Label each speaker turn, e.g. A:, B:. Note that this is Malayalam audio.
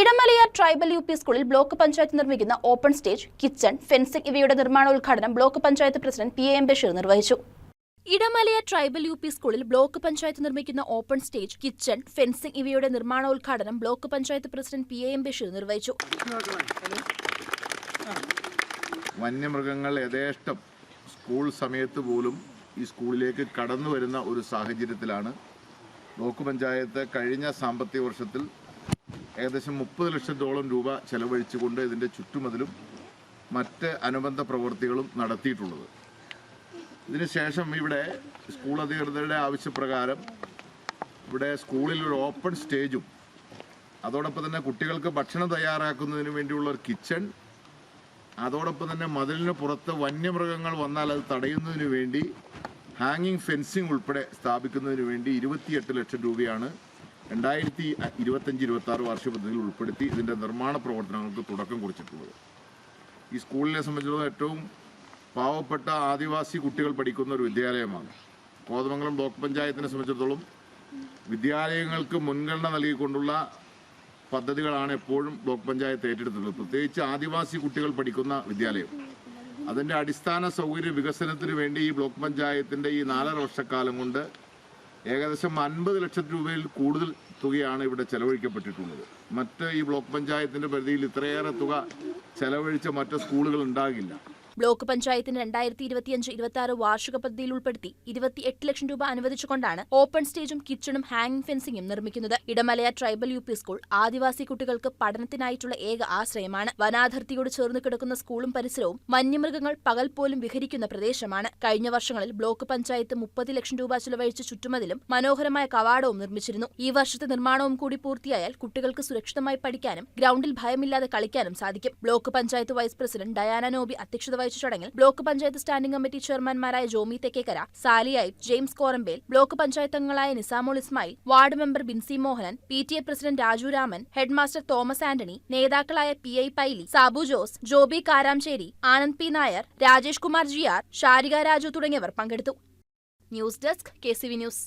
A: ഇടമലയാർ ട്രൈബൽ യു പി സ്കൂളിൽ ബ്ലോക്ക് പഞ്ചായത്ത് നിർമ്മിക്കുന്ന ഓപ്പൺ സ്റ്റേജ് കിച്ചൺ ഫെൻസിംഗ് ഇവയുടെ നിർമ്മാണോദ്ഘാടനം block panchayat president P A M Basheer നിർവഹിച്ചു. ഇടമലയ ട്രൈബൽ യു പി സ്കൂളിൽ ബ്ലോക്ക് പഞ്ചായത്ത് നിർമ്മിക്കുന്ന ഓപ്പൺ സ്റ്റേജ് കിച്ചൺ ഫെൻസിംഗ് ഇവയുടെ നിർമ്മാണോദ്ഘാടനം block panchayat president P A M Basheer നിർവഹിച്ചു.
B: വന്യമൃഗങ്ങൾ യഥേഷ്ടം സ്കൂൾ സമയത്ത് പോലും ഈ സ്കൂളിലേക്ക് കടന്നു വരുന്ന ഒരു സാഹചര്യത്തിലാണ് ബ്ലോക്ക് പഞ്ചായത്ത് കഴിഞ്ഞ സാമ്പത്തിക വർഷത്തിൽ ഏകദേശം മുപ്പത് ലക്ഷത്തോളം രൂപ ചെലവഴിച്ചുകൊണ്ട് ഇതിന്റെ ചുറ്റുമതിലും മറ്റ് അനുബന്ധ പ്രവൃത്തികളും നടത്തിയിട്ടുള്ളത്. ഇതിനുശേഷം ഇവിടെ സ്കൂൾ അധികൃതരുടെ ആവശ്യപ്രകാരം ഇവിടെ സ്കൂളിൽ ഒരു ഓപ്പൺ സ്റ്റേജും അതോടൊപ്പം തന്നെ കുട്ടികൾക്ക് ഭക്ഷണം തയ്യാറാക്കുന്നതിന് വേണ്ടിയുള്ള ഒരു കിച്ചൺ അതോടൊപ്പം തന്നെ മതിലിന് പുറത്ത് വന്യമൃഗങ്ങൾ വന്നാൽ അത് തടയുന്നതിന് വേണ്ടി ഹാങ്ങിങ് ഫെൻസിംഗ് ഉൾപ്പെടെ സ്ഥാപിക്കുന്നതിന് വേണ്ടി ഇരുപത്തിയെട്ട് ലക്ഷം രൂപയാണ് രണ്ടായിരത്തി ഇരുപത്തഞ്ച് ഇരുപത്തി ആറ് വാർഷിക പദ്ധതിയിൽ ഉൾപ്പെടുത്തി ഇതിന്റെ നിർമ്മാണ പ്രവർത്തനങ്ങൾക്ക് തുടക്കം കുറിച്ചിട്ടുള്ളത്. ഈ സ്കൂളിനെ സംബന്ധിച്ചിടത്തോളം ഏറ്റവും പാവപ്പെട്ട ആദിവാസി കുട്ടികൾ പഠിക്കുന്ന ഒരു വിദ്യാലയമാണ്. കോതമംഗലം ബ്ലോക്ക് പഞ്ചായത്തിനെ സംബന്ധിച്ചിടത്തോളം വിദ്യാലയങ്ങൾക്ക് മുൻഗണന നൽകിക്കൊണ്ടുള്ള പദ്ധതികളാണ് എപ്പോഴും ബ്ലോക്ക് പഞ്ചായത്ത് ഏറ്റെടുത്തിട്ടുള്ളത്. പ്രത്യേകിച്ച് ആദിവാസി കുട്ടികൾ പഠിക്കുന്ന വിദ്യാലയം. അതിന്റെ അടിസ്ഥാന സൗകര്യ വികസനത്തിന് വേണ്ടി ഈ ബ്ലോക്ക് പഞ്ചായത്തിന്റെ ഈ നാലര വർഷക്കാലം കൊണ്ട് ഏകദേശം അൻപത് ലക്ഷം രൂപയിൽ കൂടുതൽ തുകയാണ് ഇവിടെ ചെലവഴിക്കപ്പെട്ടിട്ടുള്ളത്. മറ്റ് ഈ ബ്ലോക്ക് പഞ്ചായത്തിന്റെ പരിധിയിൽ ഇത്രയേറെ തുക ചെലവഴിച്ച മറ്റ് സ്കൂളുകൾ ഉണ്ടാകില്ല.
A: ബ്ലോക്ക് പഞ്ചായത്തിന് രണ്ടായിരത്തി ഇരുപത്തിയഞ്ച് ഇരുപത്തി ആറ് വാർഷിക പദ്ധതിയിൽ ഉൾപ്പെടുത്തി ഇരുപത്തിയെട്ട് ലക്ഷം രൂപ അനുവദിച്ചുകൊണ്ടാണ് ഓപ്പൺ സ്റ്റേജും കിച്ചണും ഹാങ്ങിംഗ് ഫെൻസിംഗും നിർമ്മിക്കുന്നത്. Idamalaya tribal U P school ആദിവാസി കുട്ടികൾക്ക് പഠനത്തിനായിട്ടുള്ള ഏക ആശ്രയമാണ്. വനാതിർത്തിയോട് ചേർന്ന് കിടക്കുന്ന സ്കൂളും പരിസരവും വന്യമൃഗങ്ങൾ പകൽ പോലും വിഹരിക്കുന്ന പ്രദേശമാണ്. കഴിഞ്ഞ വർഷങ്ങളിൽ ബ്ലോക്ക് പഞ്ചായത്ത് മുപ്പത് ലക്ഷം രൂപ ചെലവഴിച്ച് ചുറ്റുമതിലും മനോഹരമായ കവാടവും നിർമ്മിച്ചിരുന്നു. ഈ വർഷത്തെ നിർമ്മാണവും കൂടി പൂർത്തിയായാൽ കുട്ടികൾക്ക് സുരക്ഷിതമായി പഠിക്കാനും ഗ്രൗണ്ടിൽ ഭയമില്ലാതെ കളിക്കാനും സാധിക്കും. Block panchayat vice president Dayana Nobi അധ്യക്ഷത വഹിച്ച ചടങ്ങിൽ ബ്ലോക്ക് പഞ്ചായത്ത് സ്റ്റാൻഡിംഗ് കമ്മിറ്റി ചെയർമാൻമാരായ ജോമി തെക്കേക്കര സാലിയായി ജെയിംസ് കോറമ്പേൽ ബ്ലോക്ക് പഞ്ചായത്ത് അംഗങ്ങളായ Nisamol Ismail ward member Binsy Mohanan P T A president Raju Raman headmaster Thomas Antony നേതാക്കളായ P I Paily Sabu Jose Joby Karamcheri Anand P Nair Rajesh Kumar ജിയാർ Sharika Raju തുടങ്ങിയവർ പങ്കെടുത്തു. News desk K news.